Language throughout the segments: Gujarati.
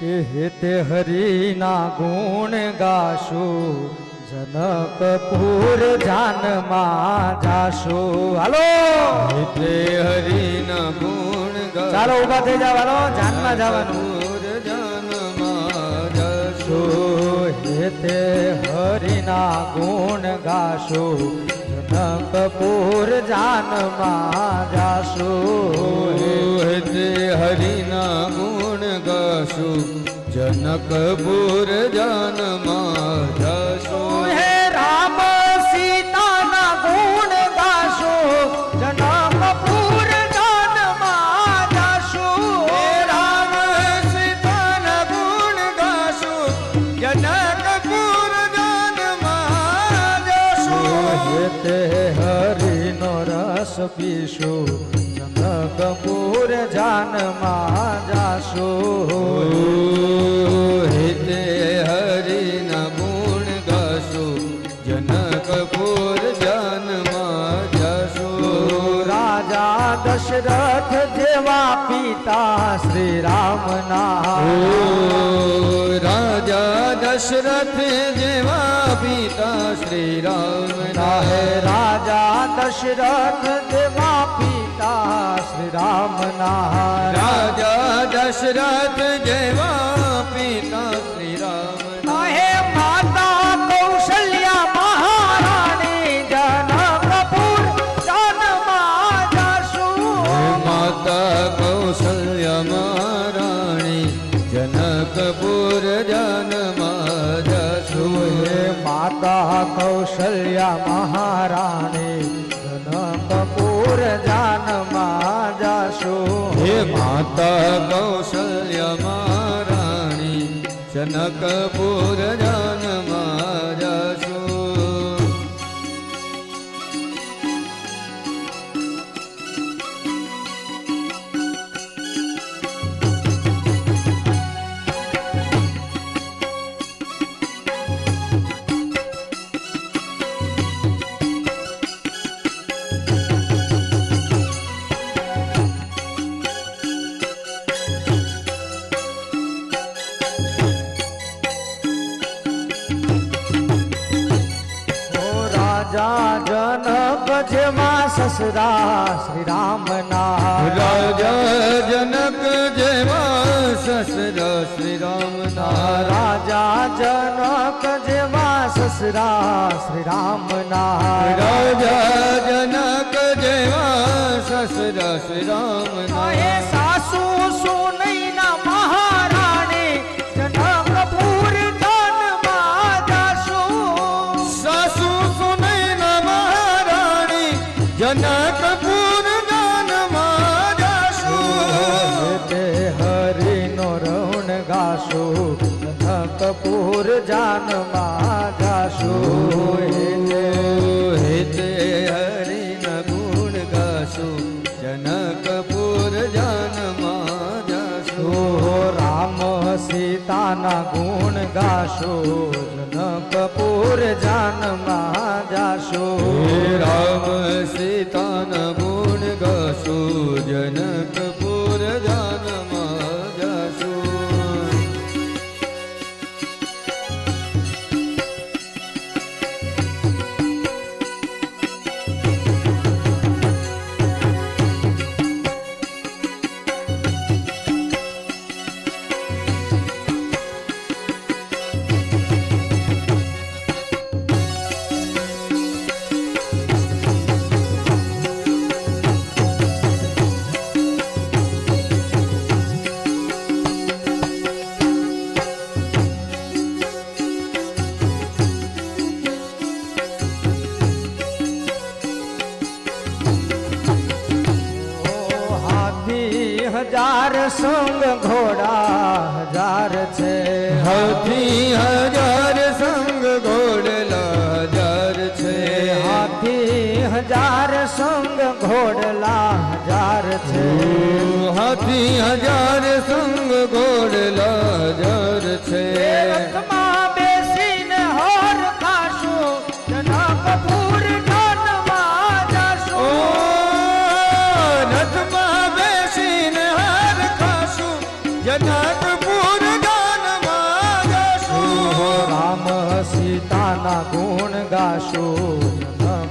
કે હેતે હરિના ગુણ ગાશું જનકપુર જાનમાં જાશું. હાલો! હેતે હરિના ગુણ ચાલો ઊભા થઈ જાવ હાલો જાનમાં જવાનું. જાનમાં જશો. હેતે હરિના ગુણ ગાશું જનકપુર જાનમાં જાશું હેતે હરિના ગુણ ગાશું જનકપુર જનમાં જશો હે રામ સીતાના ગુણ ગાશું જનકપુર જાનમાં જાશું હે રામ સીતાના ગુણ ગાશું જનકપુર રસ પીશું જનકપુર જાનમાં જાશું. હેતે હરિના ગુણ ગાશું. જનકપુર જનમાં જશો. રાજા દશરથ જેવા પિતા શ્રી રામના દશરથ જેવા પિતા શ્રી રામ હે રાજા દશરથ જેવા પિતા શ્રી રામના રાજા દશરથ જેવા પિતા શ્રી રામ કૌશલ્યા મહારાણી જનકપુર જાનમાં જાશો હે માતા કૌશલ્ય મહારાણી જનકપુર જનમાં જેમાં સસરા શ્રી રામના રાજા જનક જેવા સસરા શ્રી રામના રાજા જનક જેવા સસરા શ્રી રામના રાજા જનક જેવા સસરા શ્રી રામના હે સાસુ જનકપુર જાનમાં જાશું હેતે હરિના ગુણ ગાશો જનકપુર જાનમાં જાન ઓ રામ સીતાના ગુણ ગાશો જનકપુર જાનમાં જાશું હે રામ સીતાના ગુણ ગાશો જનકપુર ઘોડા હજાર છે. હાથી હજાર સંગ ઘોડલા હજાર છે. હાથી હજાર સંગ ઘોડલા હજાર છે. હાથી હજાર સંગ ઘોડલા હજાર છે. સીતાના ગુણ ગાશો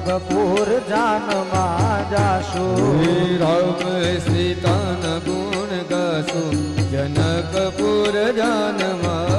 કપૂર જાનમાં જાશું. શ્રી રામ સીતાના ગુણ ગાશો જનકપુર જાનમાં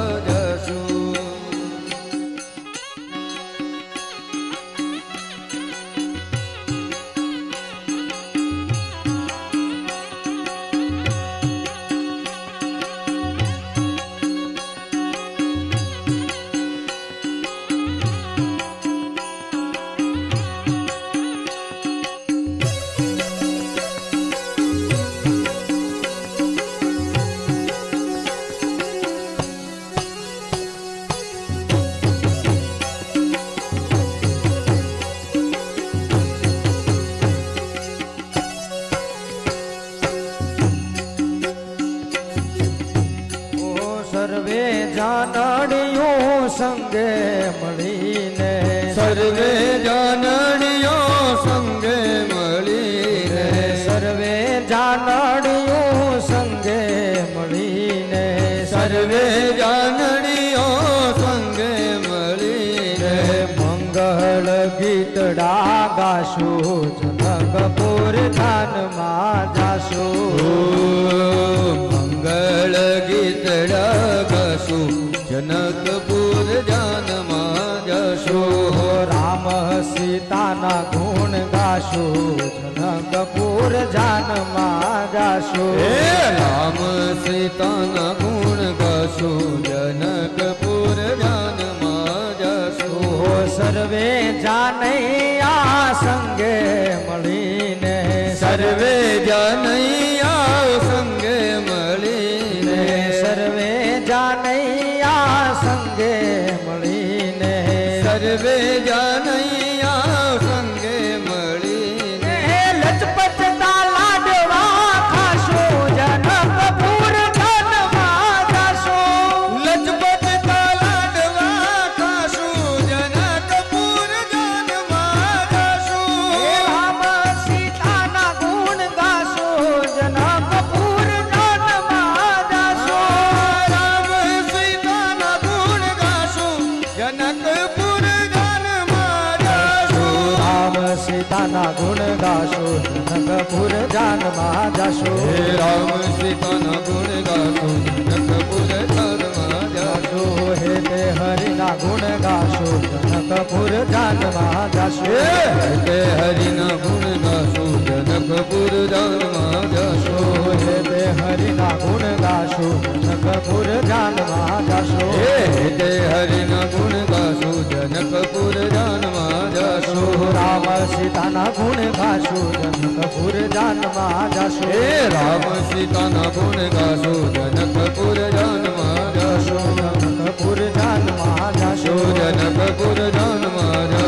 મળીને સર્વે જાનણીઓ સંગે મળીને સર્વે જાનડિયું સંગે મળીને સર્વે જાનણીઓ સંગે મળીને મંગળ ગીતડા ગાશું જનકપુર ધાનમાં જાશો. મંગળ ગીતડા ગાશું જનકપુર જાનમાં જશું. રામ સીતાના ગુણ ગાશું. જનકપુર જાનમાં જાશું હે રામ સીતાના ગુણ ગાશો. જનકપુર જાનમાં જશું સર્વે જાનૈયા ગાશું જનકપુર જાનમાં જાશું હે રામ સીતાના ગુણ ગાશો નખપુર જાનમાં જાશું હે તે હરિના ગુણ ગાશું જનકપુર જાનમાં જાશું હે તે હરિના ગુણ ગાશું જનકપુર જાનમાં જાશું હે તે હરિના ગુણ ગાશું જનકપુર જાનમાં જાશું હે તે હરિના ગુણ ગાશો જનકપુર રામ સીતાના ગુણ ગાશું જનકપુર જાનમાં જશો. હે રામ સીતાના ગુણ ગાશું જનકપુર જાનમાં જશો. જનકપુર જાનમાં જશો. જનકપુર જાનમાં જશો.